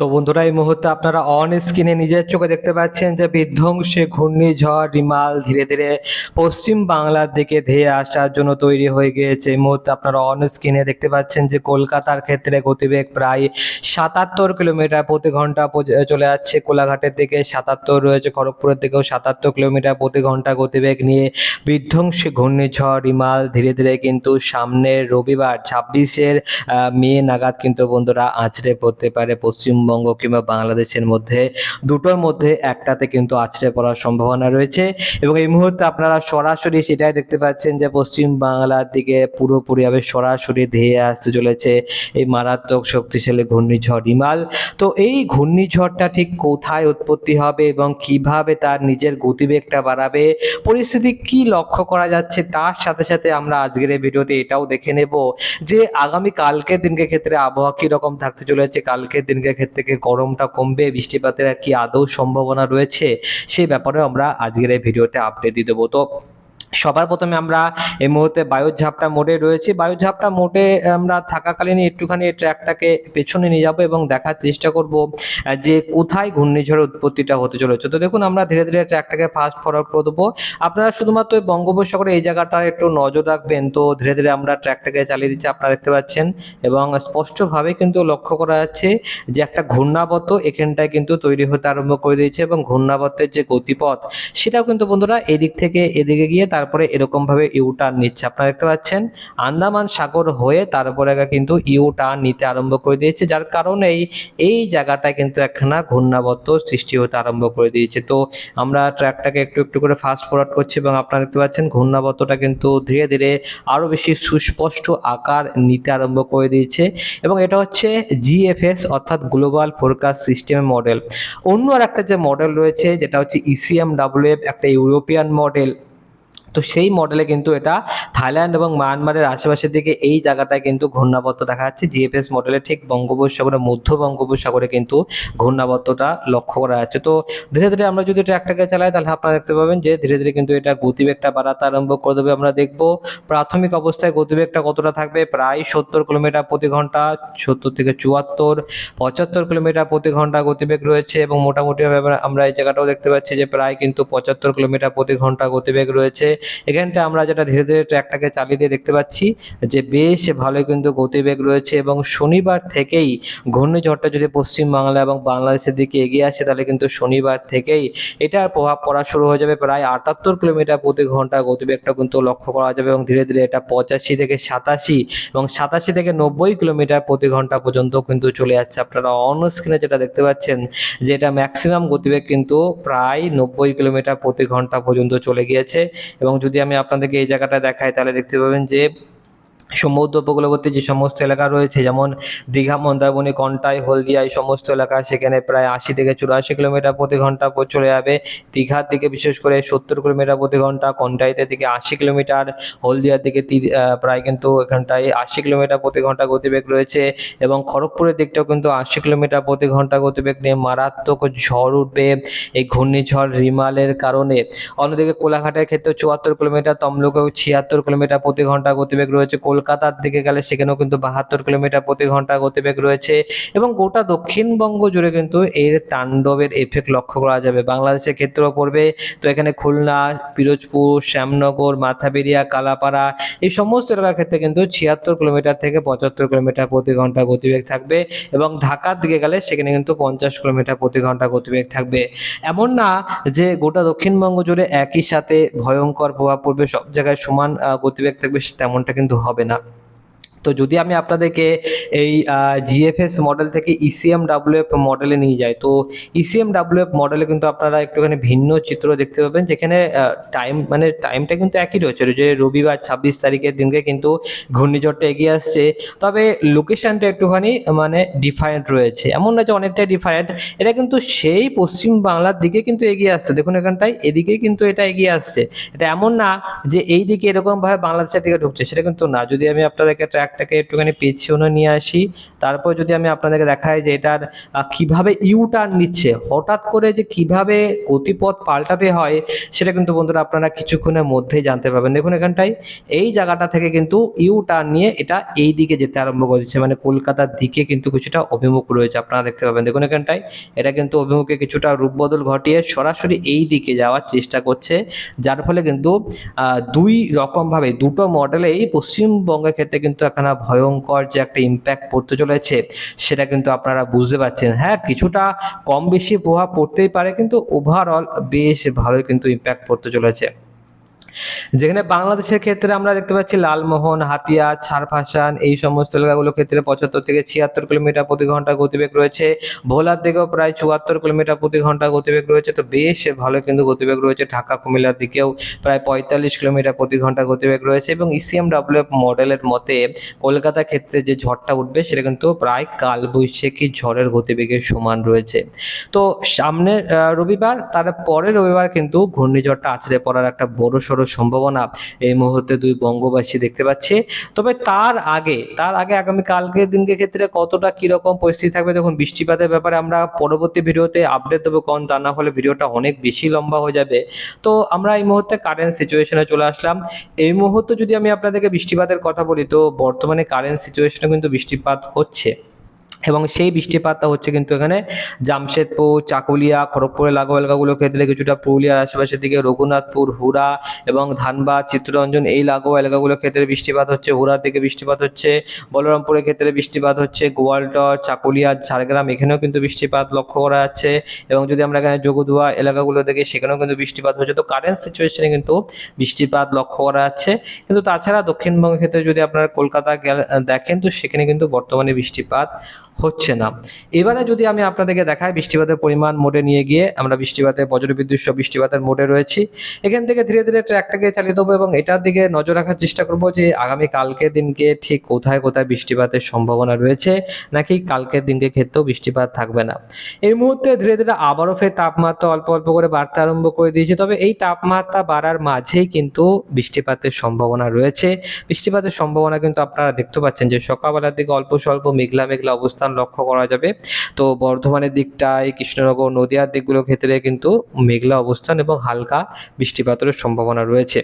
তো বন্ধুরা, এই মুহূর্তে আপনারা অন স্ক্রিনে নিজের চোখে দেখতে পাচ্ছেন যে বিধ্বংসী ঘূর্ণিঝড় রিমাল ধীরে ধীরে পশ্চিম বাংলার দিকে ধেয়ে আসার জন্য তৈরি হয়ে গিয়েছে। এই মুহূর্তে আপনারা অন স্ক্রিনে দেখতে পাচ্ছেন যে কলকাতার ক্ষেত্রে গতিবেগ প্রায় সাতাত্তর কিলোমিটার প্রতি ঘণ্টা চলে যাচ্ছে কোলাঘাটের দিকে সাতাত্তর, রয়েছে খড়গপুরের দিকেও সাতাত্তর কিলোমিটার প্রতি ঘণ্টা গতিবেগ নিয়ে বিধ্বংসী ঘূর্ণিঝড় রিমাল ধীরে ধীরে কিন্তু সামনের রবিবার ছাব্বিশের মে নাগাদ কিন্তু বন্ধুরা আছড়ে পড়তে পারে পশ্চিমবঙ্গ কিংবা বাংলাদেশের মধ্যে, দুটোর মধ্যে একটাতে কিন্তু আছড়ে পড়ার সম্ভাবনা রয়েছে। এবং এই মুহূর্তে আপনারা সরাসরি সেটাই দেখতে পাচ্ছেন যে পশ্চিম বাংলার দিকে পুরোপুরিভাবে সরাসরি ধেয়ে আসতে চলেছে এই মারাত্মক শক্তিশালী ঘূর্ণিঝড় রিমাল তো এই ঘূর্ণিঝড়টা ঠিক কোথায় উৎপত্তি হবে এবং কীভাবে তার নিজের গতিবেগটা বাড়াবে, পরিস্থিতি কি লক্ষ্য করা যাচ্ছে তার সাথে সাথে আমরা আজকের এই ভিডিওতে এটাও দেখে নেব যে আগামী কালকের দিনকে ক্ষেত্রে আবহাওয়া কি রকম থাকতে চলেছে, কালকের দিনকে ক্ষেত্রে কি গরমটা কমবে, বৃষ্টিপাতের কি আদৌ সম্ভাবনা রয়েছে সেই ব্যাপারেও আমরা আজকের এই ভিডিওতে আপডেট দিয়ে দেবো। তো সবার প্রথমে আমরা এই মুহূর্তে বায়ুর ঝাপটা মোডে রয়েছি। বায়ুর ঝাপটা মোডে আমরা থাকাকালীন একটুখানি ট্র্যাকটাকে পেছনে নিয়ে যাব এবং দেখার চেষ্টা করব যে কোথায় ঘূর্ণিঝড়ের উৎপত্তিটা হতে চলেছে। তো দেখুন, আমরা ধীরে ধীরে ট্র্যাকটাকে ফাস্ট ফরওয়ার্ড করে দেবো। আপনারা শুধুমাত্র বঙ্গোপসাগরে এই জায়গাটা একটু নজর রাখবেন। তো ধীরে ধীরে আমরা ট্র্যাকটাকে চালিয়ে দিচ্ছি, আপনারা দেখতে পাচ্ছেন। এবং স্পষ্টভাবে কিন্তু লক্ষ্য করা যাচ্ছে যে একটা ঘূর্ণাবর্ত এখানটায় কিন্তু তৈরি হতে আরম্ভ করে দিয়েছে এবং ঘূর্ণাবতের যে গতিপথ, সেটাও কিন্তু বন্ধুরা এদিক থেকে এদিকে গিয়ে তারপরে এরকম ভাবে ইউ টার্ন নিচ্ছে। আপনারা দেখতে পাচ্ছেন, আন্দামান সাগর হয়ে তারপরে কিন্তু ইউ টার্ন নিতে আরম্ভ করে দিয়েছে, যার কারণেই এই জায়গাটায় কিন্তু একখানা ঘূর্ণাবর্ত সৃষ্টি হতে আরম্ভ করে দিয়েছে। তো আমরা ট্র্যাকটাকে একটু একটু করে ফাস্ট ফরওয়ার্ড করছি এবং আপনারা দেখতে পাচ্ছেন, ঘূর্ণাবর্তটা কিন্তু ধীরে ধীরে আরও বেশি সুস্পষ্ট আকার নিতে আরম্ভ করে দিয়েছে। এবং এটা হচ্ছে জিএফএস অর্থাৎ গ্লোবাল ফোরকাস্ট সিস্টেমের মডেল অন্য আর একটা যে মডেল রয়েছে, যেটা হচ্ছে E ইসিএম ডাব্লিউএফ একটা ইউরোপিয়ান মডেল তো সেই মডেলে কিন্তু এটা থাইল্যান্ড এবং মায়ানমারের আশেপাশের দিকে এই জায়গাটায় কিন্তু ঘূর্ণাবর্ত দেখা যাচ্ছে। জিএফএস মডেলে ঠিক বঙ্গোপসাগরে, মধ্য বঙ্গোপসাগরে কিন্তু ঘূর্ণাবর্তটা লক্ষ্য করা যাচ্ছে। তো ধীরে ধীরে আমরা যদি ট্র্যাকটাকে চালাই, তাহলে আপনারা দেখতে পাবেন যে ধীরে ধীরে কিন্তু এটা গতিবেগটা বাড়াতে আরম্ভ করে দেবে। আমরা দেখব প্রাথমিক অবস্থায় গতিবেগটা কতটা থাকবে। প্রায় সত্তর কিলোমিটার প্রতি ঘণ্টা, সত্তর থেকে চুয়াত্তর, পঁচাত্তর কিলোমিটার প্রতি ঘণ্টা গতিবেগ রয়েছে এবং মোটামুটিভাবে আমরা এই জায়গাটাও দেখতে পাচ্ছি যে প্রায় কিন্তু পঁচাত্তর কিলোমিটার প্রতি ঘণ্টা গতিবেগ রয়েছে। এখানটা আমরা যেটা ধীরে ধীরে ট্র্যাকটাকে চালিয়ে দিয়ে দেখতে পাচ্ছি যে বেশ ভালো কিন্তু গতিবেগ রয়েছে এবং শনিবার থেকেই ঘূর্ণিঝড়টা যদি পশ্চিম বাংলা এবং বাংলাদেশের দিকে এগিয়ে আসে, তাহলে কিন্তু শনিবার থেকেই এটার প্রভাব পড়া শুরু হয়ে যাবে। প্রায় আটাত্তর কিলোমিটার প্রতি ঘণ্টা গতিবেগটা কিন্তু লক্ষ্য করা যাবে এবং ধীরে ধীরে এটা পঁচাশি থেকে সাতাশি এবং সাতাশি থেকে নব্বই কিলোমিটার প্রতি ঘণ্টা পর্যন্ত কিন্তু চলে যাচ্ছে। আপনারা অন স্ক্রিনে যেটা দেখতে পাচ্ছেন যে এটা ম্যাক্সিমাম গতিবেগ কিন্তু প্রায় নব্বই কিলোমিটার প্রতি ঘণ্টা পর্যন্ত চলে গিয়েছে এবং যদি আমি আপনাদেরকে এই জায়গাটা দেখাই তাহলে দেখতে পাবেন যে সমুদ্র উপকূলবর্তী যে সমস্ত এলাকা রয়েছে, যেমন দীঘা, মন্দারমণি, কন্টাই, হলদিয়া, এই সমস্ত এলাকা, সেখানে প্রায় আশি থেকে চুরাশি কিলোমিটার প্রতি ঘণ্টা চলে যাবে। দীঘার দিকে বিশেষ করে সত্তর কিলোমিটার প্রতি ঘণ্টা, কন্টাইতে দিকে আশি কিলোমিটার, হলদিয়ার দিকে প্রায় কিন্তু এখানটায় আশি কিলোমিটার প্রতি ঘণ্টা গতিবেগ রয়েছে এবং খড়গপুরের দিকটাও কিন্তু আশি কিলোমিটার প্রতি ঘণ্টা গতিবেগ নিয়ে মারাত্মক ঝড় উঠবে এই ঘূর্ণিঝড় রিমালের কারণে। অন্যদিকে কোলাঘাটের ক্ষেত্রে চুয়াত্তর কিলোমিটার, তমলুকেও ছিয়াত্তর কিলোমিটার প্রতি ঘণ্টা গতিবেগ রয়েছে। কলকাতার দিকে গেলে সেখানেও কিন্তু বাহাত্তর কিলোমিটার প্রতি ঘণ্টা গতিবেগ রয়েছে এবং গোটা দক্ষিণবঙ্গ জুড়ে কিন্তু এর তাণ্ডবের এফেক্ট লক্ষ্য করা যাবে। বাংলাদেশের ক্ষেত্রেও পড়বে। তো এখানে খুলনা, পিরোজপুর, শ্যামনগর, মাথাবেরিয়া, কালাপাড়া এই সমস্ত এলাকার ক্ষেত্রে কিন্তু ছিয়াত্তর কিলোমিটার থেকে পঁচাত্তর কিলোমিটার প্রতি ঘণ্টা গতিবেগ থাকবে এবং ঢাকার দিকে গেলে সেখানে কিন্তু পঞ্চাশ কিলোমিটার প্রতি ঘণ্টা গতিবেগ থাকবে। এমন না যে গোটা দক্ষিণবঙ্গ জুড়ে একই সাথে ভয়ঙ্কর প্রভাব পড়বে, সব জায়গায় সমান গতিবেগ থাকবে, তেমনটা কিন্তু হবে না। not তো যদি আমি আপনাদেরকে এই জিএফএস মডেল থেকে ইসিএম ডাব্লিউএফ মডেলে নিয়ে যাই, তো ইসিএম ডাব্লিউএফ মডেলে কিন্তু আপনারা একটুখানি ভিন্ন চিত্র দেখতে পাবেন, যেখানে টাইম মানে টাইমটা কিন্তু একই রয়েছে, যে রবিবার ছাব্বিশ তারিখের দিনকে কিন্তু ঘূর্ণিঝড়টা এগিয়ে আসছে, তবে লোকেশনটা একটুখানি মানে ডিফারেন্ট রয়েছে। এমন না যে অনেকটাই ডিফারেন্ট এটা কিন্তু সেই পশ্চিম বাংলার দিকে কিন্তু এগিয়ে আসছে। দেখুন এখানটায় এদিকে কিন্তু এটা এগিয়ে আসছে। এটা এমন না যে এই দিকে এরকমভাবে বাংলাদেশের দিকে ঢুকছে, সেটা কিন্তু না। যদি আমি আপনাদেরকে ট্র্যাক ট্র্যাকটাকে একটুখানি পেছনে নিয়ে আসি। তারপর যদি আমি আপনাদেরকে দেখাই যে এটার কীভাবে ইউ টার্ন নিচ্ছে, হঠাৎ করে যে কীভাবে গতিপথ পাল্টাতে হয়, সেটা কিন্তু বন্ধুরা আপনারা কিছুক্ষণের মধ্যেই জানতে পারবেন। দেখুন এখানটায়, এই জায়গাটা থেকে কিন্তু ইউ টার্ন নিয়ে এটা এই দিকে যেতে আরম্ভ করেছে মানে কলকাতার দিকে কিন্তু কিছুটা অভিমুখ রয়েছে, আপনারা দেখতে পাবেন। দেখুন এখানটায়, এটা কিন্তু অভিমুখে কিছুটা রূপবদল ঘটিয়ে সরাসরি এই দিকে যাওয়ার চেষ্টা করছে। যার ফলে কিন্তু দুই রকমভাবে, দুটো মডেলেই পশ্চিমবঙ্গের ক্ষেত্রে কিন্তু এখানে ভয়ঙ্কর যে একটা ইম্প্যাক্ট পড়তে চলেছে, সেটা কিন্তু আপনারা বুঝতে পারছেন। হ্যাঁ কিছুটা কম বেশি প্রভাব পড়তেই পারে, কিন্তু ওভারঅল বেশ ভালোই কিন্তু ইম্প্যাক্ট পড়তে চলেছে। যেখানে বাংলাদেশের ক্ষেত্রে আমরা দেখতে পাচ্ছি লালমোহন হাতিয়া ছারফাসান এই সমস্ত এলাকাগুলোর ক্ষেত্রে পঁচাত্তর থেকে ছিয়াত্তর কিলোমিটার প্রতি ঘণ্টা গতিবেগ রয়েছে। ভোলার দিকেও প্রায় চুয়াত্তর কিলোমিটার প্রতি ঘণ্টা গতিবেগ রয়েছে। তো বেশ ভালো কিন্তু গতিবেগ রয়েছে। ঢাকা, কুমিল্লার দিকেও প্রায় পঁয়তাল্লিশ কিলোমিটার প্রতি ঘণ্টা গতিবেগ রয়েছে এবং E ইসিএম ডাব্লিউ মডেলের মতে কলকাতা ক্ষেত্রে যে ঝড়টা উঠবে সেটা কিন্তু প্রায় কালবৈশাখী ঝড়ের গতিবেগের সমান রয়েছে। তো সামনে রবিবার তার পরে রবিবার কিন্তু ঘূর্ণিঝড়টা আছড়ে পড়ার একটা বড় সড়ো সম্ভাবনা এই মুহূর্তে দুই বঙ্গবাসী দেখতে পাচ্ছে। তবে তার আগে তার আগে আগামী কালকের দিনকে ক্ষেত্রে কতটা কীরকম পরিস্থিতি থাকবে দেখুন, বৃষ্টিপাতের ব্যাপারে আমরা পরবর্তী ভিডিওতে আপডেট দেবো, কারণ তা না হলে ভিডিওটা অনেক বেশি লম্বা হয়ে যাবে। তো আমরা এই মুহূর্তে কারেন্ট সিচুয়েশনে চলে আসলাম। এই মুহূর্তে যদি আমি আপনাদেরকে বৃষ্টিপাতের কথা বলি, তো বর্তমানে কারেন্ট সিচুয়েশনে কিন্তু বৃষ্টিপাত হচ্ছে। এবং সেই বৃষ্টিপাতটা হচ্ছে কিন্তু এখানে জামশেদপুর, চাকুলিয়া, খড়গপুরের লাগো এলাকাগুলোর ক্ষেত্রে কিছুটা পুরুলিয়ার আশেপাশের দিকে রঘুনাথপুর, হুড়া এবং ধানবাদ চিত্তরঞ্জন এই লাগো এলাকাগুলোর ক্ষেত্রে বৃষ্টিপাত হচ্ছে। হুড়ার দিকে বৃষ্টিপাত হচ্ছে, বলরামপুরের ক্ষেত্রে বৃষ্টিপাত হচ্ছে, গোয়ালটর, চাকুলিয়া, ঝাড়গ্রাম এখানেও কিন্তু বৃষ্টিপাত লক্ষ্য করা যাচ্ছে এবং যদি আমরা এখানে যোগদুয়া এলাকাগুলো দেখি সেখানেও কিন্তু বৃষ্টিপাত হচ্ছে। তো কারেন্ট সিচুয়েশনে কিন্তু বৃষ্টিপাত লক্ষ্য করা যাচ্ছে। কিন্তু তাছাড়া দক্ষিণবঙ্গের ক্ষেত্রে যদি আপনারা কলকাতা দেখেন, তো সেখানে কিন্তু বর্তমানে বৃষ্টিপাত হচ্ছে না। এবারে যদি আমি আপনাদেরকে দেখাই, বৃষ্টিপাতের পরিমাণ মোডে নিয়ে গিয়ে আমরা বৃষ্টিপাতের, বজ্রবিদ্যুৎ বৃষ্টিপাতের মোডে রয়েছি। এখান থেকে ধীরে ধীরে ট্র্যাকটাকে চালিয়ে দেবো এবং এটার দিকে নজর রাখার চেষ্টা করব যে আগামী কালকের দিনকে ঠিক কোথায় কোথায় বৃষ্টিপাতের সম্ভাবনা রয়েছে, নাকি কালকের দিনকে ক্ষেত্রেও বৃষ্টিপাত থাকবে না। এই মুহূর্তে ধীরে ধীরে আবারও ফের তাপমাত্রা অল্প অল্প করে বাড়তে আরম্ভ করে দিয়েছে, তবে এই তাপমাত্রা বাড়ার মাঝেই কিন্তু বৃষ্টিপাতের সম্ভাবনা রয়েছে। বৃষ্টিপাতের সম্ভাবনা কিন্তু আপনারা দেখতে পাচ্ছেন যে সকালবেলার দিকে অল্প স্বল্প মেঘলা মেঘলা অবস্থান লক্ষ্য করা যাবে। তো বর্ধমানের দিকটায়, কৃষ্ণনগর, নদীয়ার দিকগুলোর ক্ষেত্রে কিন্তু মেঘলা অবস্থান এবং হালকা বৃষ্টিপাতের সম্ভাবনা রয়েছে।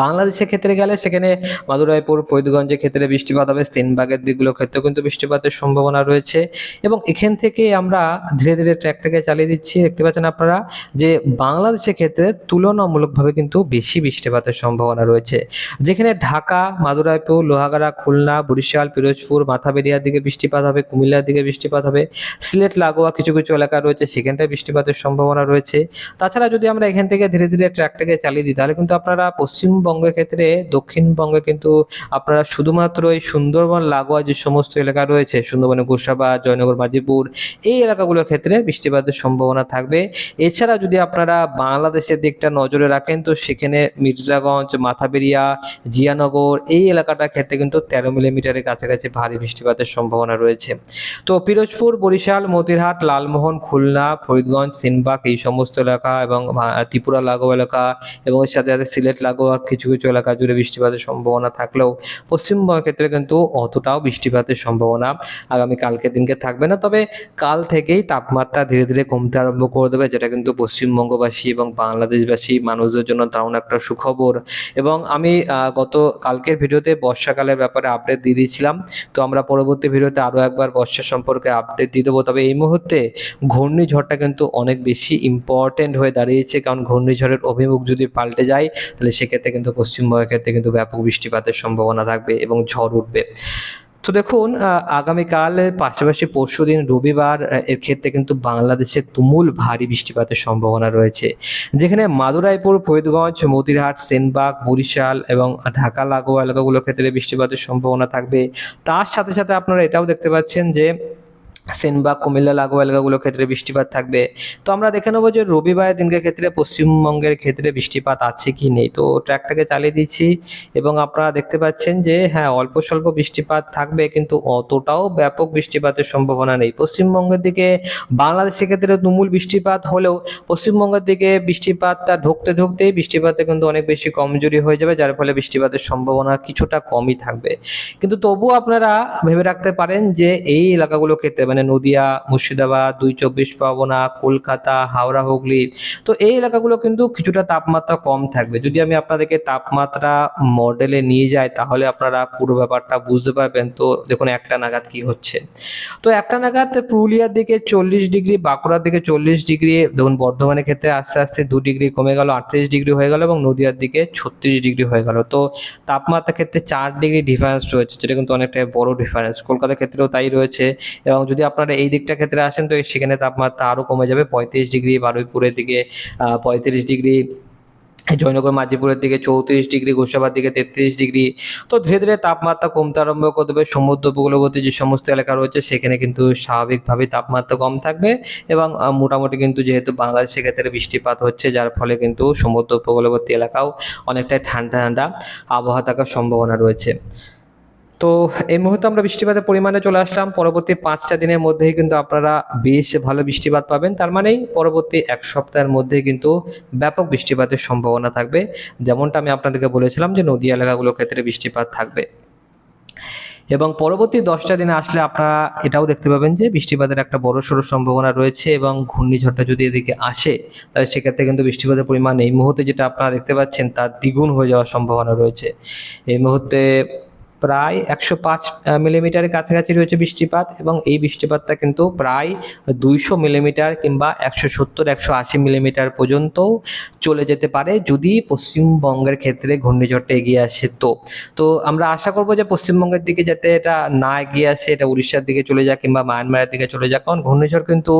বাংলাদেশের ক্ষেত্রে গেলে সেখানে মাদুরাইপুর, ফরিদগঞ্জের ক্ষেত্রে বৃষ্টিপাত হবে স্টেনবাগের দিকগুলোর ক্ষেত্রেও কিন্তু বৃষ্টিপাতের সম্ভাবনা রয়েছে। এবং এখান থেকে আমরা ধীরে ধীরে ট্র্যাকটাকে চালিয়ে দিচ্ছি। দেখতে পাচ্ছেন আপনারা যে বাংলাদেশের ক্ষেত্রে তুলনামূলকভাবে কিন্তু বেশি বৃষ্টিপাতের সম্ভাবনা রয়েছে। যেখানে ঢাকা, মাদুরাইপুর, লোহাগাড়া, খুলনা, বরিশাল, পিরোজপুর, মাথাবেরিয়ার দিকে বৃষ্টিপাত হবে, কুমিল্লার দিকে বৃষ্টিপাত হবে, সিলেট, লাগোয়া কিছু কিছু এলাকা রয়েছে, সেখানটায় বৃষ্টিপাতের সম্ভাবনা রয়েছে। তাছাড়া যদি আমরা এখান থেকে ধীরে ধীরে ট্র্যাকটাকে চালিয়ে দিই, তাহলে কিন্তু আপনারা পশ্চিমবঙ্গের ক্ষেত্রে, দক্ষিণবঙ্গে কিন্তু আপনারা শুধুমাত্র এই সুন্দরবন, লাগোয়া যে সমস্ত এলাকা রয়েছে সুন্দরবনের গোসাবাদ জয়নগর মাজিপুর এই এলাকাগুলোর ক্ষেত্রে বৃষ্টিপাতের সম্ভাবনা থাকবে। এছাড়া যদি আপনারা বাংলাদেশের দিকটা নজরে রাখেন, তো সেখানে মির্জাগঞ্জ, মাথাবেরিয়া, জিয়ানগর, এই এলাকাটার ক্ষেত্রে কিন্তু তেরো মিলিমিটারের কাছাকাছি ভারী বৃষ্টিপাতের সম্ভাবনা রয়েছে। তো পিরোজপুর, বরিশাল, মতিরহাট, লালমোহন, খুলনা, ফরিদগঞ্জ, সিনবাগ এই সমস্ত এলাকা এবং ত্রিপুরা, লাগোয়া এলাকা এবং এর সাথে সাথে সিলেট, লাগোয়া কিছু কিছু এলাকা জুড়ে বৃষ্টিপাতের সম্ভাবনা থাকলেও পশ্চিমবঙ্গের ক্ষেত্রে কিন্তু অতটাও বৃষ্টিপাতের সম্ভাবনা আগামী কালকের দিনকে থাকবে না। তবে কাল থেকেই তাপমাত্রা ধীরে ধীরে কমতে আরম্ভ করে দেবে, যেটা কিন্তু পশ্চিমবঙ্গবাসী এবং বাংলাদেশবাসী মানুষদের জন্য দারুণ একটা সুখবর। এবং আমি গত কালকের ভিডিওতে বর্ষাকালের ব্যাপারে আপডেট দিয়ে দিয়েছিলাম। তো আমরা পরবর্তী ভিডিওতে আরও একবার বর্ষা সম্পর্কে আপডেট দিয়ে দেবো। তবে এই মুহূর্তে ঘূর্ণিঝড়টা কিন্তু অনেক বেশি ইম্পর্টেন্ট হয়ে দাঁড়িয়েছে। কারণ ঘূর্ণিঝড়ের অভিমুখ যদি পাল্টে যায়, তাহলে সেক্ষেত্রে কিন্তু পশ্চিমবঙ্গের ক্ষেত্রে কিন্তু ব্যাপক বৃষ্টিপাতের সম্ভাবনা থাকবে এবং ঝড় উঠবে। তো দেখুন আহ, আগামীকালের পাশাপাশি পরশু দিন রবিবার এর ক্ষেত্রে কিন্তু বাংলাদেশে তুমুল ভারী বৃষ্টিপাতের সম্ভাবনা রয়েছে। যেখানে মাদুরাইপুর ফরিদগঞ্জ মতিরহাট সেনবাগ বরিশাল এবং ঢাকা লাগোয়া এলাকাগুলোর ক্ষেত্রে বৃষ্টিপাতের সম্ভাবনা থাকবে। তার সাথে সাথে আপনারা এটাও দেখতে পাচ্ছেন যে সেনবাগ, কুমিল্লা লাগোয়া এলাকাগুলোর ক্ষেত্রে বৃষ্টিপাত থাকবে। তো আমরা দেখে নেব যে রবিবারের দিনকে ক্ষেত্রে পশ্চিমবঙ্গের ক্ষেত্রে বৃষ্টিপাত আছে কি নেই। তো ট্র্যাকটাকে চালিয়ে দিচ্ছি এবং আপনারা দেখতে পাচ্ছেন যে হ্যাঁ অল্প স্বল্প বৃষ্টিপাত থাকবে কিন্তু অতটাও ব্যাপক বৃষ্টিপাতের সম্ভাবনা নেই। পশ্চিমবঙ্গের দিকে বাংলাদেশের ক্ষেত্রে তুমুল বৃষ্টিপাত হলেও পশ্চিমবঙ্গের দিকে বৃষ্টিপাতটা ঢুকতে ঢুকতেই বৃষ্টিপাতে কিন্তু অনেক বেশি কমজোরি হয়ে যাবে, যার ফলে বৃষ্টিপাতের সম্ভাবনা কিছুটা কমই থাকবে। কিন্তু তবুও আপনারা ভেবে রাখতে পারেন যে, এই এলাকাগুলোর ক্ষেত্রে মানে নদিয়া, মুর্শিদাবাদ, দুই চব্বিশ পরগনা, কলকাতা, হাওড়া, হুগলি। তো এই এলাকাগুলো কিন্তু কিছুটা তাপমাত্রা কম থাকবে। যদি আমি আপনাদেরকে তাপমাত্রা মডেলে নিয়ে যাই, তাহলে আপনারা পুরো ব্যাপারটা বুঝতে পারবেন। তো দেখুন, একটা নাগাদ কি হচ্ছে। তো একটা নাগাদ পুরুলিয়ার দিকে চল্লিশ ডিগ্রি, বাঁকুড়ার দিকে চল্লিশ ডিগ্রি, দেখুন, বর্ধমানের ক্ষেত্রে আস্তে আস্তে দু ডিগ্রি কমে গেল, আটত্রিশ ডিগ্রি হয়ে গেল এবং নদিয়ার দিকে ছত্রিশ ডিগ্রি হয়ে গেল। তো তাপমাত্রার ক্ষেত্রে চার ডিগ্রি ডিফারেন্স রয়েছে, যেটা কিন্তু অনেকটা বড় ডিফারেন্স কলকাতার ক্ষেত্রেও তাই রয়েছে এবং যদি আপনারা এই দিকটা ক্ষেত্রে আসেন, তো সেখানে তাপমাত্রা আরও কমে যাবে। পঁয়ত্রিশ ডিগ্রি বারুইপুরের দিকে পঁয়ত্রিশ ডিগ্রি জয়নগর, মাঝিপুরের দিকে চৌত্রিশ ডিগ্রি, গোসাবার দিকে তেত্রিশ ডিগ্রি। তো ধীরে ধীরে তাপমাত্রা কমতে আরম্ভ করে দেবে। সমুদ্র উপকূলবর্তী যে সমস্ত এলাকা রয়েছে, সেখানে কিন্তু স্বাভাবিকভাবেই তাপমাত্রা কম থাকবে এবং মোটামুটি কিন্তু যেহেতু বাংলাদেশের ক্ষেত্রে বৃষ্টিপাত হচ্ছে, যার ফলে কিন্তু সমুদ্র উপকূলবর্তী এলাকাও অনেকটাই ঠান্ডা ঠান্ডা আবহাওয়া থাকার সম্ভাবনা রয়েছে। তো এই মুহূর্তে আমরা বৃষ্টিপাতের পরিমাণে চলে আসলাম। পরবর্তী পাঁচটা দিনের মধ্যেই কিন্তু আপনারা বেশ ভালো বৃষ্টিপাত পাবেন। তার মানেই পরবর্তী এক সপ্তাহের মধ্যেই কিন্তু ব্যাপক বৃষ্টিপাতের সম্ভাবনা থাকবে। যেমনটা আমি আপনাদেরকে বলেছিলাম যে নদী এলাকাগুলোর ক্ষেত্রে বৃষ্টিপাত থাকবে। এবং পরবর্তী দশটা দিনে আসলে আপনারা এটাও দেখতে পাবেন যে বৃষ্টিপাতের একটা বড় সড়ো সম্ভাবনা রয়েছে এবং ঘূর্ণিঝড়টা যদি এদিকে আসে, তাহলে সেক্ষেত্রে কিন্তু বৃষ্টিপাতের পরিমাণ এই মুহূর্তে যেটা আপনারা দেখতে পাচ্ছেন, তার দ্বিগুণ হয়ে যাওয়ার সম্ভাবনা রয়েছে। এই মুহূর্তে প্রায় একশো পাঁচ মিলিমিটারের কাছাকাছি রয়েছে বৃষ্টিপাত এবং এই বৃষ্টিপাতটা কিন্তু প্রায় দুইশো মিলিমিটার কিংবা একশো সত্তর, একশো আশি মিলিমিটার পর্যন্ত চলে যেতে পারে যদি পশ্চিমবঙ্গের ক্ষেত্রে ঘূর্ণিঝড়টা এগিয়ে আসে তো। তো আমরা আশা করব যে পশ্চিমবঙ্গের দিকে যাতে এটা না এগিয়ে আসে, এটা উড়িষ্যার দিকে চলে যাক কিংবা মায়ানমারের দিকে চলে যাক, কারণ ঘূর্ণিঝড় কিন্তু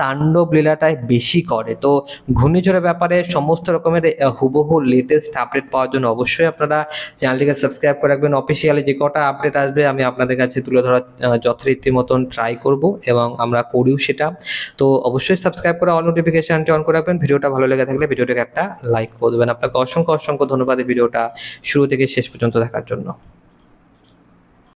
তাণ্ডব লীলাটাই বেশি করে। তো ঘূর্ণিঝড়ের ব্যাপারে সমস্ত রকমের হুবহু লেটেস্ট আপডেট পাওয়ার জন্য অবশ্যই আপনারা চ্যানেলটিকে সাবস্ক্রাইব করে রাখবেন। অফিসিয়ালি যে কটা আপডেট আসবে আমি আপনাদের কাছে তুলে ধরার যথারীতি মতন ট্রাই করব এবং আমরা করিও সেটা। তো অবশ্যই সাবস্ক্রাইব করে অল নোটিফিকেশনটি অন করে রাখবেন। ভিডিওটা ভালো লেগে থাকলে ভিডিওটাকে একটা লাইক করে দেবেন। আপনাকে অসংখ্য অসংখ্য ধন্যবাদ ভিডিওটা শুরু থেকে শেষ পর্যন্ত দেখার জন্য।